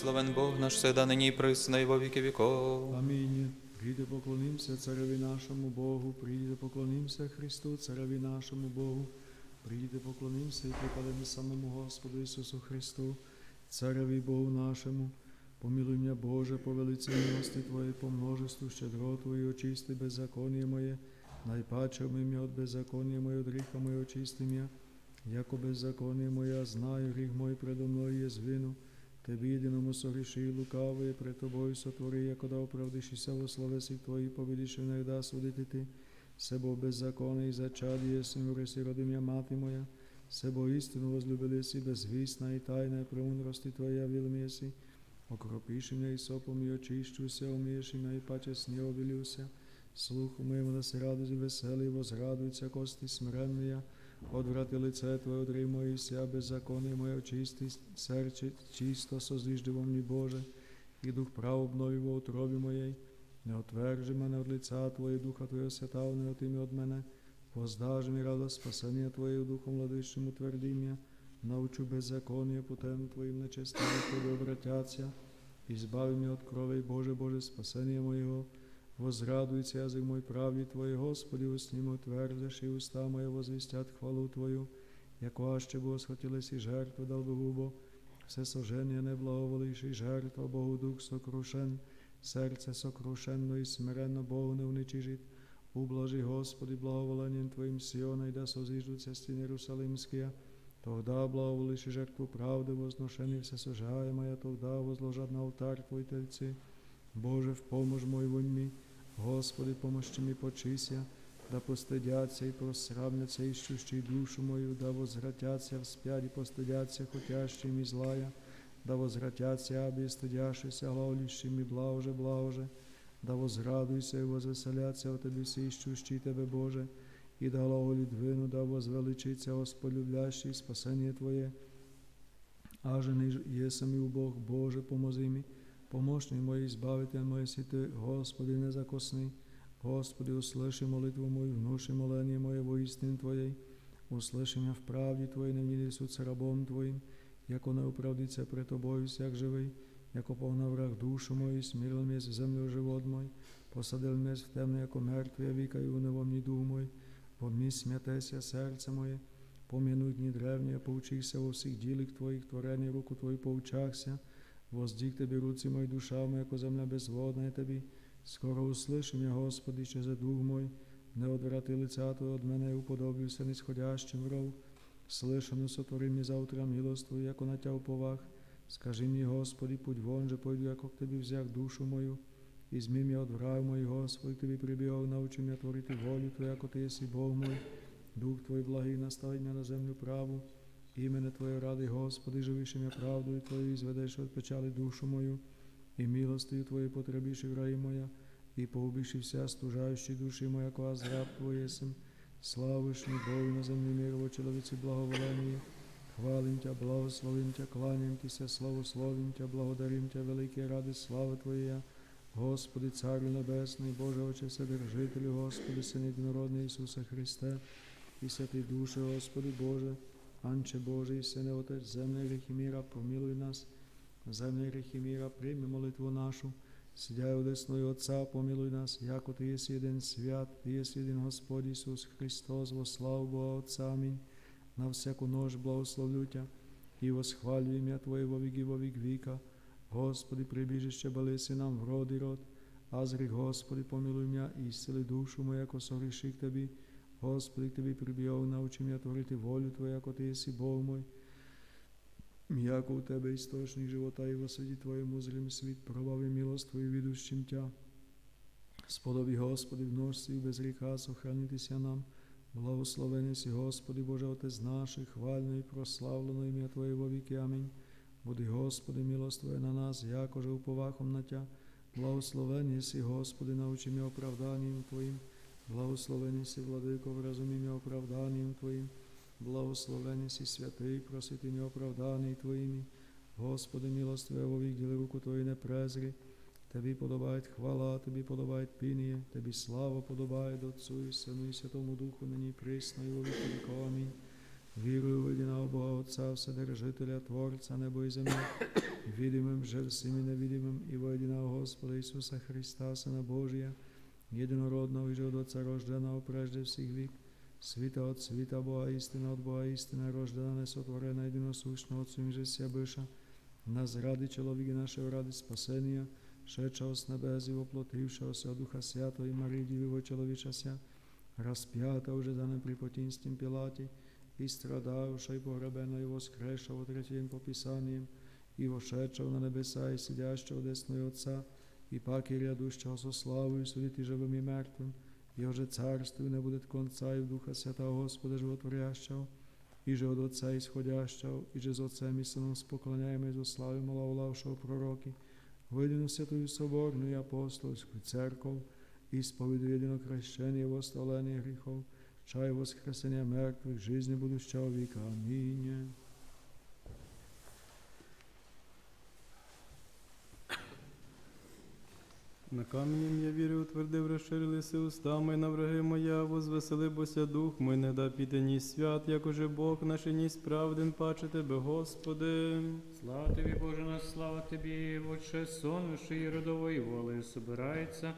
Славен Бог наш всегда нині і присно, і во віки віков. Амінь. Прийде поклонимося цареві нашому Богу, прийде поклонимося Христу, цареві нашому Богу, прийде поклонимося і припадемо самому Господу Ісусу Христу, цареві Богу нашому. Помилуй мене, Боже, по велиці милости Твоєї, по множеству щедро Твої, очисти беззаконня моє, найпаче мене от беззаконня моє, от гріха моє, очисти мене, яко беззаконня моє, знаю, гріх мой предо мною є звину. Тебе єдиному согріши лукаве, пред тобою сотвори, яко да оправдишися во словесі Твої, побідіши найда судити ти. Себо беззаконний зачад єсмь, ресі родим'я мати моя, себо істину возлюбили си, безвісна і тайна премудрости Твоя вілмєсі. Окропіши мене і сопом і очищуся, умієш і паче сні обілюся. Слуху моєму да се радуй веселий, возрадуються кости смиренния. Odvrati lice Tvoje od moji ся, беззаконие моє очисти, серце чисто создвижди во мені Боже, і дух прав обнови во утробі моєї. Не отвержи мене від лиця Твоє, духа Твого святав, не отими від мене. Воздаж мені радость спасення Твоє, духом владичним утвердим'я. Научу беззаконие путем Твоїм нечестиві Твої обратяться. І збави мене від крови, Боже, Боже, спасення моєго. Возрадуется язык мой правді Твої, Господи, усні мой твердиш, і уста моє возвістять хвалу Твою, яко аще Бо схотілись і жертви дал би губо, все сожження не благоволиш, жертва Богу дух сокрушен, серце сокрушенно і смиренно Богу не уничижить. Ублажи, Господи, благоволенням Твоїм Сіона, і да созиждуться стіни Єрусалимські, Тогда благоволиш жертву правди, возношений все сожаємая, тогда возложат на алтарь Твой тельці. Боже, в помощь мой вонь Господи, помощи ми почися, да постидяться і просравняться, іщущі душу мою, да возвратяться вспять і постидяться, хотящим і злая, да возвратяться, аби стидяшися, главлющим і благоже, благоже, да возрадуйся і возвеселяться от Тебе всі Тебе, Боже, і да глаголі двину, да возвеличиться Господь люблящий, спасення Твоє. Аже не і Бог, Боже, помози мені, Помощник мой, избавитель мой, си Ты, Господи, незакосный. Господи, услыши молитву мою, внуши моление мое во истине Твоей. Услыши меня в правді Твоїй, не вніди суд рабом Твоїм, яко не оправдиться пред Тобою всяк живий, яко погнав враг душу мою, смирил м'ясь в землю живот мой, посадил м'ясь в темне, яко мертві, віка і унево мені дух мой, бо мені смятеся серце моє, пом'януть дні древні, я поучився во всіх ділих Твоїх, творені руку Твою поучахся, Воздіг Тебе руці мої душа моя, яко земля безводна я Тобі. Скоро услыши меня, Господи, що за дух мой, не одврати лиця Твого від мене, і уподоблюся нисходящим ров. Слышано сотвори мені завтра милость Твою, яко на Тя уповах. Скажи мені, Господи, путь вон же пойду, яко к Тобі взяв душу мою. І змі м'я от враг мой, Господи, Тобі прибігав, научи мене творити волю Твою, яко Ти єси Бог мой. Дух Твой благий наставить мене на землю праву. Імене Твоє ради, Господи, живиш мене правдою Твою, і зведеш від печали душу мою, і милостию Твоєю потребіши в раї моя, і погубіши вся стужаючі душі моя, кого зраб Твоє єсим. Славиш Богу на землі мирово, чоловіці благоволення. Хвалим Тя, благословим Тя, кланям Тися, славословим Тя, благодарим Тя, великі ради, слави Твоя. Господи, Царю Небесний, Боже Отче, Вседержителю, Господи, Син єдинородний Ісусе Христе, і святий Душе, Господи Боже, Анче Божий, Сине Отець, земний гріх і міра, помилуй нас, земний гріх і міра, прийми молитву нашу, сидяй одесною Отця, помилуй нас, яко Ти єси один свят, Ти єси один Господь Ісус Христос, во славу Бога Отця, Амінь. На всяку нож благословлю Тя, і восхвалю ім'я Твоє во віки во вік віка. Господи, прибіжище балиси нам в род і род, а зрік, Господи, помилуй мене і зціли душу мою, яко согріших Тобі. Господи, Тобі прибігав, научи мене творити волю Твою, яко Ти єси Бог мой. Яко у Тебе істочник живота і во світі Твоєму зрим світ, пробави милость Твою відущим Тя. Сподобі, Господи, в ножці і без гріха сохранитися нам. Благословений си, Господи, Боже Отець наших, хвально і прославлено ім'я Твоє во віки. Амінь. Буди, Господи, милость Твоя на нас, якоже уповахом на Тя. Благословений си, Господи, научи мене оправданням Твоїм. Благословений си, владико, в розуміння оправданням Твоїм. Благословений си, святий, просити оправданий Твоїми. Господи, милость Твоя во діли руку Твою не презрі. Тобі подобає хвала, Тобі подобає пініє, Тобі слава подобає Отцу і Сину і Святому Духу, нині присно і віки віков. Амінь. Вірую в єдиного Бога Отця, Вседержителя, Творця небо і землі, видимим же всім і невидимим, і во єдиного Господа Ісуса Христа, Сина Божия, і же от Отця рожденого прежде всіх вік, світа от світа Бога істина от Бога істина, рождена несотворена, єдиносущна Отцю і же ся биша, нас ради чоловіки нашого ради спасення, шедшого з небес і воплотившогося от Духа Святого і Марії Дівого чоловічася, расп'ята уже за неприпотінством Пілаті, і страдавша, і погребена, і воскрешав у третій день по Писанням, і вошедшав на небеса, і сидящого десної Отця, і паки рядущого со славою, судити живим і мертвим, і уже царству не буде конца, і в Духа Святого Господа Животворящого, і же от Отця ісходящого, і же з Отцем і Сином споклоняємо і славимо лавлавшого пророки, видину святую соборну і апостольську церков, і сповідую єдино хрещення і восставлення чай воскресення мертвих, жизни будущого віка. Амінь. На каменем я вірю, утвердив, розширилися устами, на враги моя, возвеселибося дух мой, не да піде ні свят, як уже Бог наш і ні справден, паче тебе, Господи. Слава тобі, Боже наш, слава тобі, Отче, і родової воли собирається,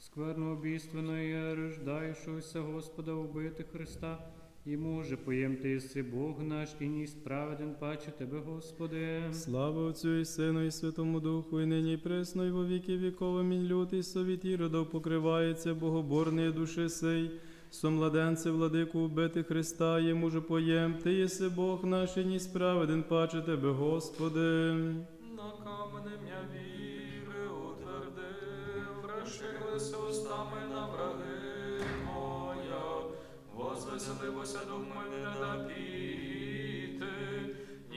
скверно обійственної, рождаючогося Господа убити Христа, і може поємти єси Бог наш, і ні справеден паче тебе, Господи. Слава Отцю і Сину, і Святому Духу, і нині і пресно, і во віки віков. Амінь. Лютий совіт іродов покривається, богоборний душі сей. Сомладенце, владику, убити Христа, йому же поєм, ти єси Бог наш, і ні справеден, паче тебе, Господи. Возвеселився дух мене не напіти,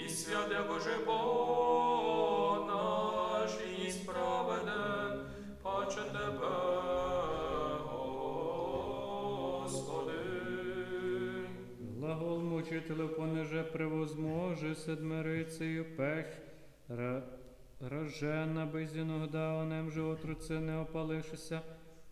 і свят я Боже Бог наш, і справеден, паче тебе, Господи. Глагол понеже превозможе седмирицею ра, рожена без іногда онем же отруце не опалишися,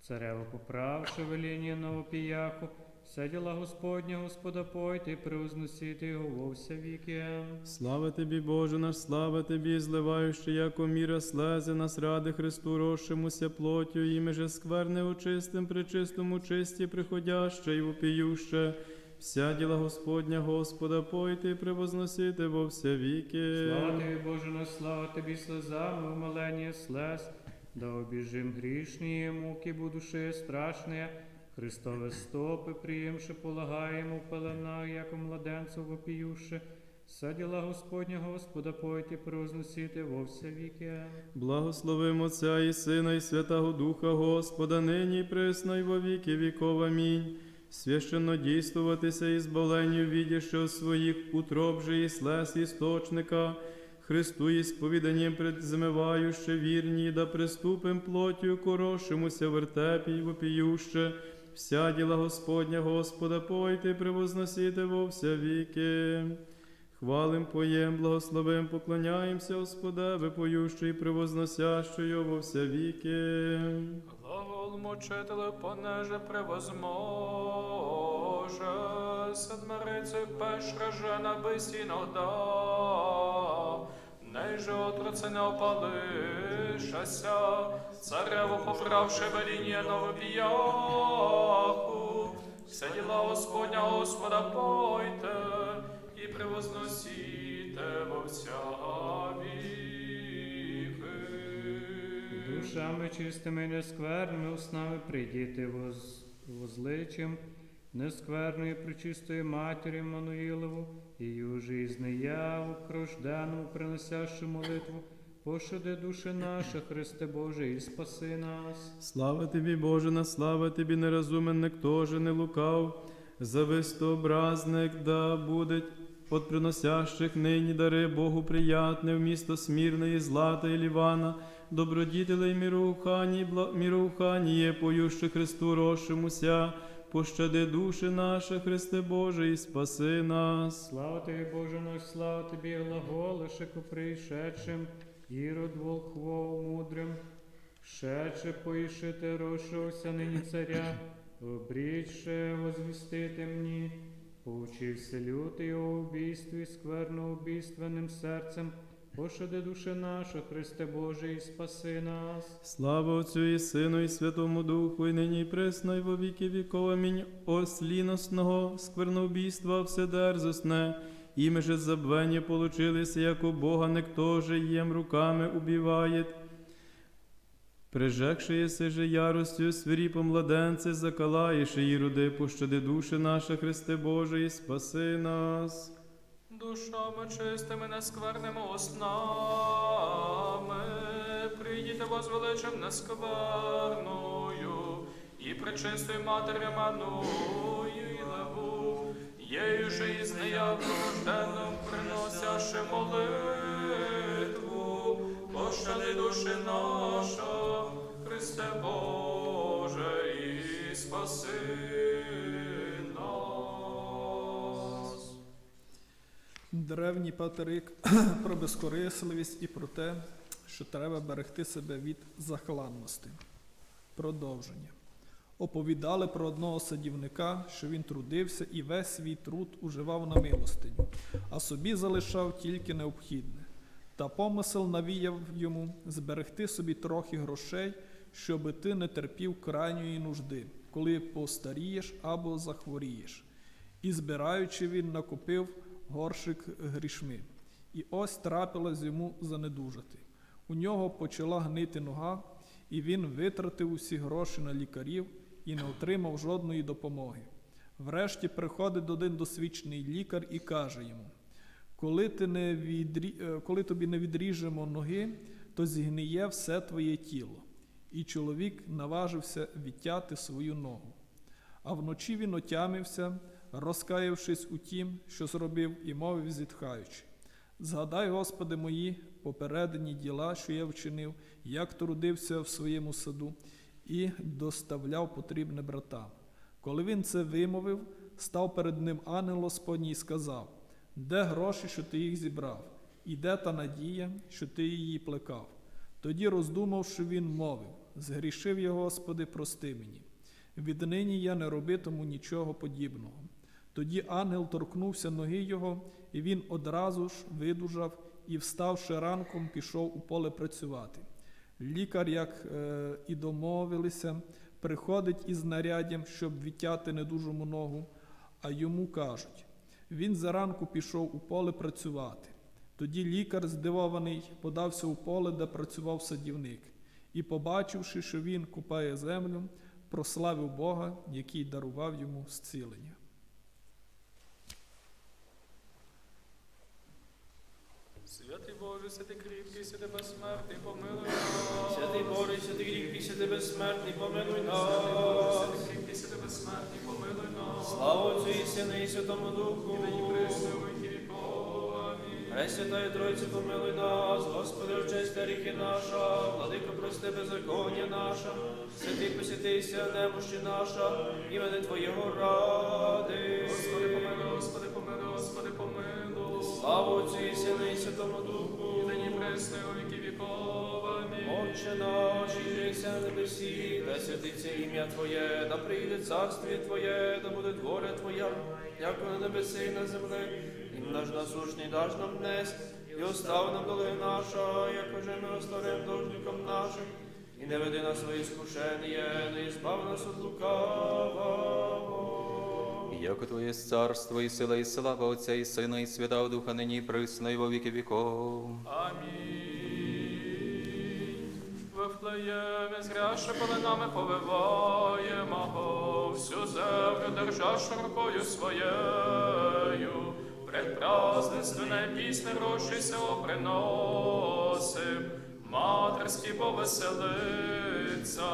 царево поправши веління новопіяху, вся діла Господня, Господа пойте і превозносити його во вся віки. Слава тобі, Боже наш, слава тобі, зливаючи, яко міра слези нас ради Христу, розшимуся плотю, іми же скверне очистим, причистому чисті, приходяще і вопіюще. Вся діла Господня, Господа, пойте і превозносити во все віки. Слава тобі, Боже наш, слава тобі, слезами умилення слез, да обіжим грішні муки будуши страшні, Христове стопи, приємши, полагаємо, в пелена, яко младенцю вопіюши, Вся діла Господня, Господа, пойте, превозносити во все віки. Благословимо Отця і Сина, і Святого Духа Господа, нині і присно, і во віки віков. Амінь. Священно дійствуватися і збавленню відяще своїх утроб же і слез істочника, Христу і сповіданням предзмивающе вірні, да приступим плотю, корошимуся вертепі й вопіюще, вся діла Господня, Господа, пойте, во вся віки. Хвалим поєм, благословим, поклоняємося, Господеве, поющий, превозносящою во вся віки. Глагол мучителю понеже превозможе, седмириці пеш жена без іногда, Неже отроце не опалишася, царево поправши веління новопіяху, все діла Господня Господа пойте і превозносіте во віки. Душами чистими, нескверними уснами прийдіти воз, возличим, нескверною причистою матір'ю Мануїлову, і южі із неяву крождену, приносящу молитву, пощади душі наша, Христе Боже, і спаси нас. Слава тобі, Боже, на слава тобі, нерозуменник, тоже не лукав, завистообразник, да буде от приносящих нині дари Богу приятне в місто смірне, злата і лівана, добродітелей міроухані, бла... міроуханіє, поющи Христу рошимуся, пощади душі наші, Христе Боже, і спаси нас. Слава тобі, Боже наш, слава тобі, глаголишику прийшедшим, ірод волхвов мудрим, шедше поїшити розшився нині царя, обрічше возвістити мені, Поучився лютий о убійстві, скверно убійственним серцем, пощади душі наша, Христе Боже, і спаси нас. Слава Отцю і Сину, і Святому Духу, і нині і присно, і во віки віков. Амінь. Осліносного скверноубійства вседерзосне, іме же забвення получилися, як у Бога никто же єм руками убивает. Прижекши єси же яростю свиріпом младенце, закалаєш і роди, пощади душі наша, Христе Боже, і спаси нас. Душами чистими, нескверними уснами, прийдіте возвеличим нескверною, і пречистою матері маною і леву, єю же із неяврожденням приносяши молитву, пощади душі наша, Христе Боже, і спаси нас. Древній патерик про безкорисливість і про те, що треба берегти себе від захланності. Продовження. Оповідали про одного садівника, що він трудився і весь свій труд уживав на милостиню, а собі залишав тільки необхідне. Та помисел навіяв йому зберегти собі трохи грошей, щоби ти не терпів крайньої нужди, коли постарієш або захворієш. І збираючи, він накупив горшик грішми. І ось трапилось йому занедужати. У нього почала гнити нога, і він витратив усі гроші на лікарів і не отримав жодної допомоги. Врешті приходить один досвідчений лікар і каже йому: коли, ти не відрі... е, коли тобі не відріжемо ноги, то згниє все твоє тіло. І чоловік наважився відтяти свою ногу. А вночі він отямився, розкаявшись у тім, що зробив, і мовив, зітхаючи. Згадай, Господи, мої попередні діла, що я вчинив, як трудився в своєму саду, і доставляв потрібне братам. Коли він це вимовив, став перед ним ангел Господній і сказав: Де гроші, що ти їх зібрав, і де та надія, що ти її плекав? Тоді, роздумавши, він мовив: Згрішив я, Господи, прости мені. Віднині я не робитиму нічого подібного. Тоді ангел торкнувся ноги його, і він одразу ж видужав і, вставши ранком, пішов у поле працювати. Лікар, як е, і домовилися, приходить із наряддям, щоб відтяти недужому ногу, а йому кажуть: він заранку пішов у поле працювати. Тоді лікар, здивований, подався у поле, де працював садівник, і, побачивши, що він купає землю, прославив Бога, який дарував йому зцілення. Святий Боже, святий кріпкий, святий безсмертний, помилуй нас. Святий Боже, святий кріпкий, святий безсмертний, помилуй нас. Святий нас. кріпкий, святий безсмертний, помилуй нас. Слава Отцю і Сину і Святому Духу. Нині присно, во віки віков. Амінь. Пресвятая Тройця, помилуй нас, Господи, очисти гріхи наша, владико, прости беззаконня наша, святий посвятися, немощі наша, імени Твоєго ради. Господи, помилуй, Господи, помилуй, Господи, помилуй. Слава Отцю і Сину і Святому Духу. Нині присно, во віки віков. Амінь. Отче наш, єся на небесі, да святиться ім'я Твоє, да прийде царствіє Твоє, да буде воля Твоя, як на небесі і на землі. І наш насущний даж нам днес, і остав нам доли наша, як уже ми оставим должником нашим. І не веди нас свої скушення, не збав нас від лукавого. Яко Твоє царство і сила, і слава Отця і Сина, і Святого Духа, нині присно, і во віки віков. Амінь. Вифлеємі зряше полинами повиваємо, всю землю державши рукою своєю, предпразднественне пісне рощися приносим, матерські повеселиться,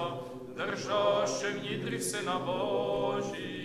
держаще в нітрі Сина Божія.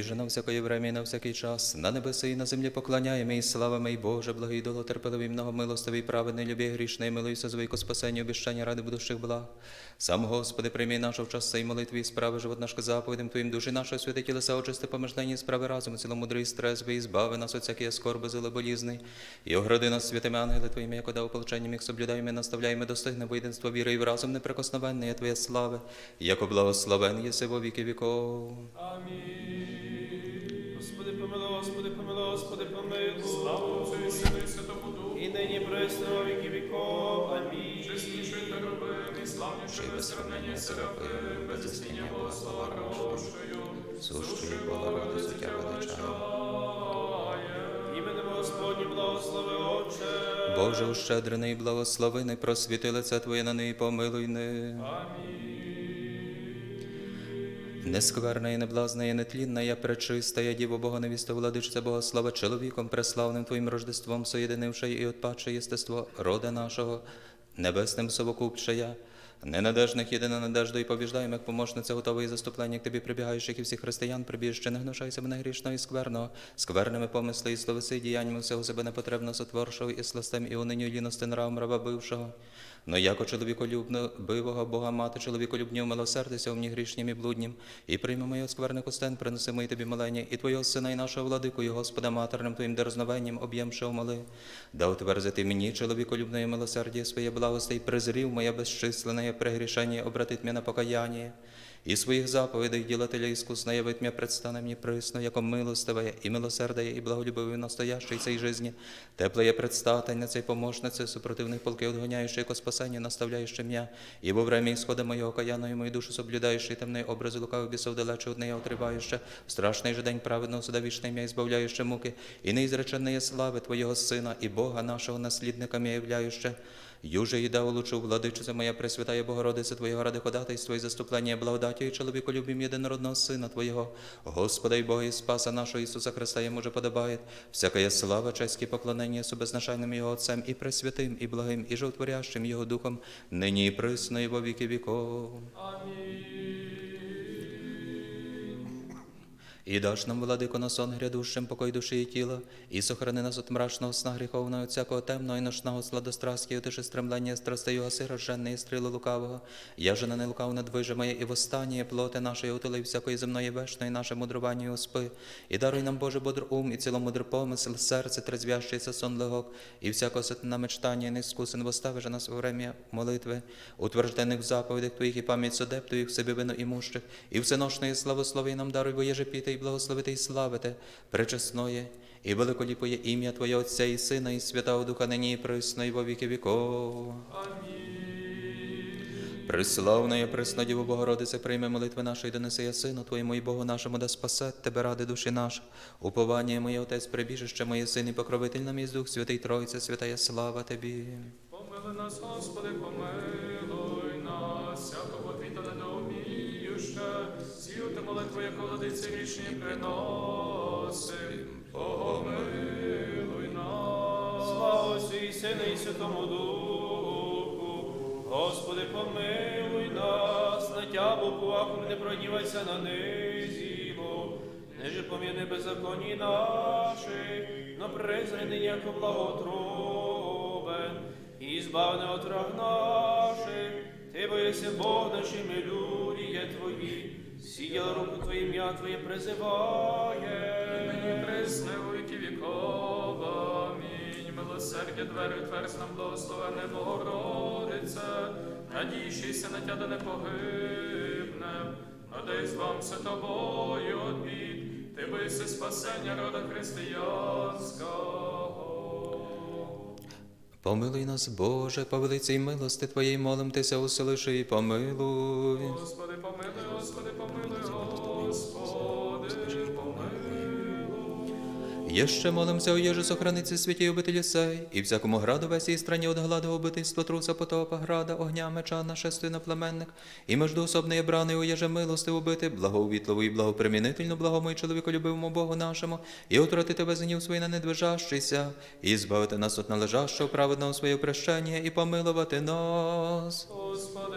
Же на всякої время і на всякий час, на небеси і на землі поклоняємо і слава мій Боже, благий доло, терпеливий, многомилостивий, праведний, любі, грішний, милуйся звику спасенню, обіщання ради будущих благ. Сам, Господи, прийми нашу в час цей молитві і справи живот наш заповідем Твоїм душі нашої святи тілеса, очисти помишлення і справи разом, ціломудрий стрезви, і збави нас от всякої скорби, зили болізний, і огради нас святими ангели Твоїми, як ода ополченням їх соблюдаємо, і наставляємо достигне воєдинство віри і в разом неприкосновенне є Твоя слави, яко благословен єси во віки віков. Амінь. Господи, помилуй, Господи, помилуй, Господи, помилуй. Слава Отцю і Сину і Святому Духу. І нині присно віки віков. Амінь. І славніший без сравнення серафим, без істиння Богослова рошою, Сущий Бога роду суття величає. Іменем Господнім благослови Отче. Боже ущедрений, благословений, просвіти лице Твоє на неї, помилуй не. Нескверна і неблазна і нетлінна, я пречиста, я діво Бога невіста, владичця Бога, слава чоловіком, преславним Твоїм рождеством, соєдинивши і отпадше єстество рода нашого, небесним совокупче я. Ненадежних єдина надежда і побіждаємо, як помощниця готова і заступлення як тобі прибігаючих і всіх християн, прибіжче, не гнушайся мене грішного і скверного, скверними помисли і словеси, діяннями всього себе непотребно сотворшого і сластем, і униню ліностин раба бившого. Но яко чоловіколюбного Бога мати, чоловіколюбнів милосердися мені грішнім і блуднім, і прийми моє скверне костен, принесимо й тобі молення, і твого сина, і нашого владику, і Господа матерним твоїм дерзновенням об'ємши умоли. Да утверзити мені чоловіколюбне милосердя своє благости, і призрів моє безчислене прегрішення, обратить мене на покаяння. І своїх заповідей ділателя іскусно явить м'я предстане мені присно, яко милостиве і милосердає, і благолюбивий настоящий цей жизни. Тепле предстатень на цей помощнице, супротивних полки отгоняючи, яко спасення, наставляючи м'я, і во время ісхода моєго каяної мою душу соблюдаючи, темний образи лукавих бісов далече од неї отриваючи, в страшний же день праведного суда вічний м'я, ізбавляючи муки, і неізреченої слави Твоєго Сина, і Бога нашого наслідника м'я являюще, Юже і даволучу, улучу владичиця моя Пресвятая Богородиця Твоєго ради ходатайство і заступлення благодаті і чоловіку любим єдинородного Сина Твоєго, Господа і Бога і Спаса нашого Ісуса Христа йому же подобає, всякая слава, честь поклонення безначальним Його Отцем і Пресвятим, і благим, і животворящим Його Духом, нині і присно, і во віки віков. І даш нам, владико, на сон грядущим покой душі і тіла, і сохрани нас от мрачного сна гріховного, всякого темного і ношного сладострастки, отиши стремлення страстей гаси рожженне і стріли лукавого. Я же на не лукав надвиже моє, і востаннє плоти нашої утили всякої земної вешної, наше мудрування і успи. І даруй нам, Боже, бодр ум, і ціломудр помисел, серце, трезвящийся сон легок, і всяко сатана мечтання, і неискусен востави же нас во время молитви, утверждених в заповідях Твоїх і пам'ять судеб Твоїх, себе вину імущих, і всеношної славослови нам даруй, бо єже піти і благословити і славити, пречесноє, і великоліпоє ім'я Твоє Отця і Сина, і Святого Духа нині і присно, і во віки віков. Приславна пресно Діво Богородице, прийми молитви нашої, донеси я Сину Твоєму і Богу нашому, да спасе Тебе ради душі наша. Уповання моє, Отець, прибіжище моє, Син і покровитель нам із Дух Святий Тройця, святая слава Тобі. Помили нас, Господи, помилуй владиці річні приносим. Помилуй нас. Слава Отцю і Сину і Святому Духу. Господи, помилуй нас, на тябу куваком не прогнівайся на низіво. Неже пом'яни беззаконні наші, но презрений яко благотробен, і збавне от враг наших. Ти боїся Бог люди є твої, сіяла руку Твоє ім'я Твоє призиває. Нині присне у віки віков. Амінь. Милосердя двері тверз нам благословене Богородице, надійшися на тя, да не погибне, надай з вам все тобою обід, ти биси спасення рода християнського. Помилуй нас, Боже, по великій милости Твоєї молим Тися, уселиши і помилуй. Господи, помилуй, Єще молимся, о сохраниться святі обителі сей, і всякому граду весі і страні от гладу убитийство труса, потопа, града, огня, меча, нашествує на племенник, і междуособної брани, о Єже, милости убити, благоувітливу і благопримінительну, благому і чоловіколюбивому Богу нашому, і отвратити без гнів свій на недвижащийся, і збавити нас от належащого праведного своє прещення, і помилувати нас. Господи,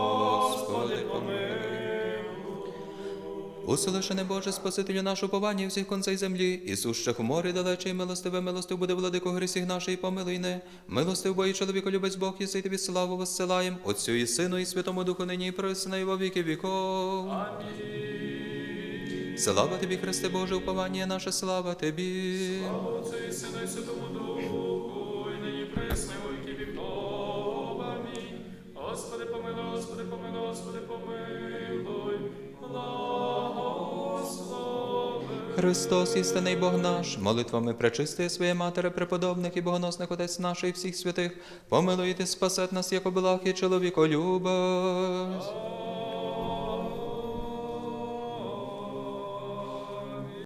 Услишане Боже, Спасителю нашу повання всіх концей землі, і сущих у морі далече, милостиве, милостив буде владико грісіх наших, і помилуй не. Милостив бо і чоловіко любець Бог, і сей тобі славу воссилаєм, Отцю і Сину, і Святому Духу нині і присно, і во віки віков. Амінь. Слава тобі, Христе Боже, уповання наше, слава тобі. Отцю і Сину, і Святому Духу, Христос, істинний Бог наш, молитвами пречистої своє матері, преподобних і богоносних Отець наших і всіх святих, помилуйте, спасет нас, як обилах і чоловіколюбець.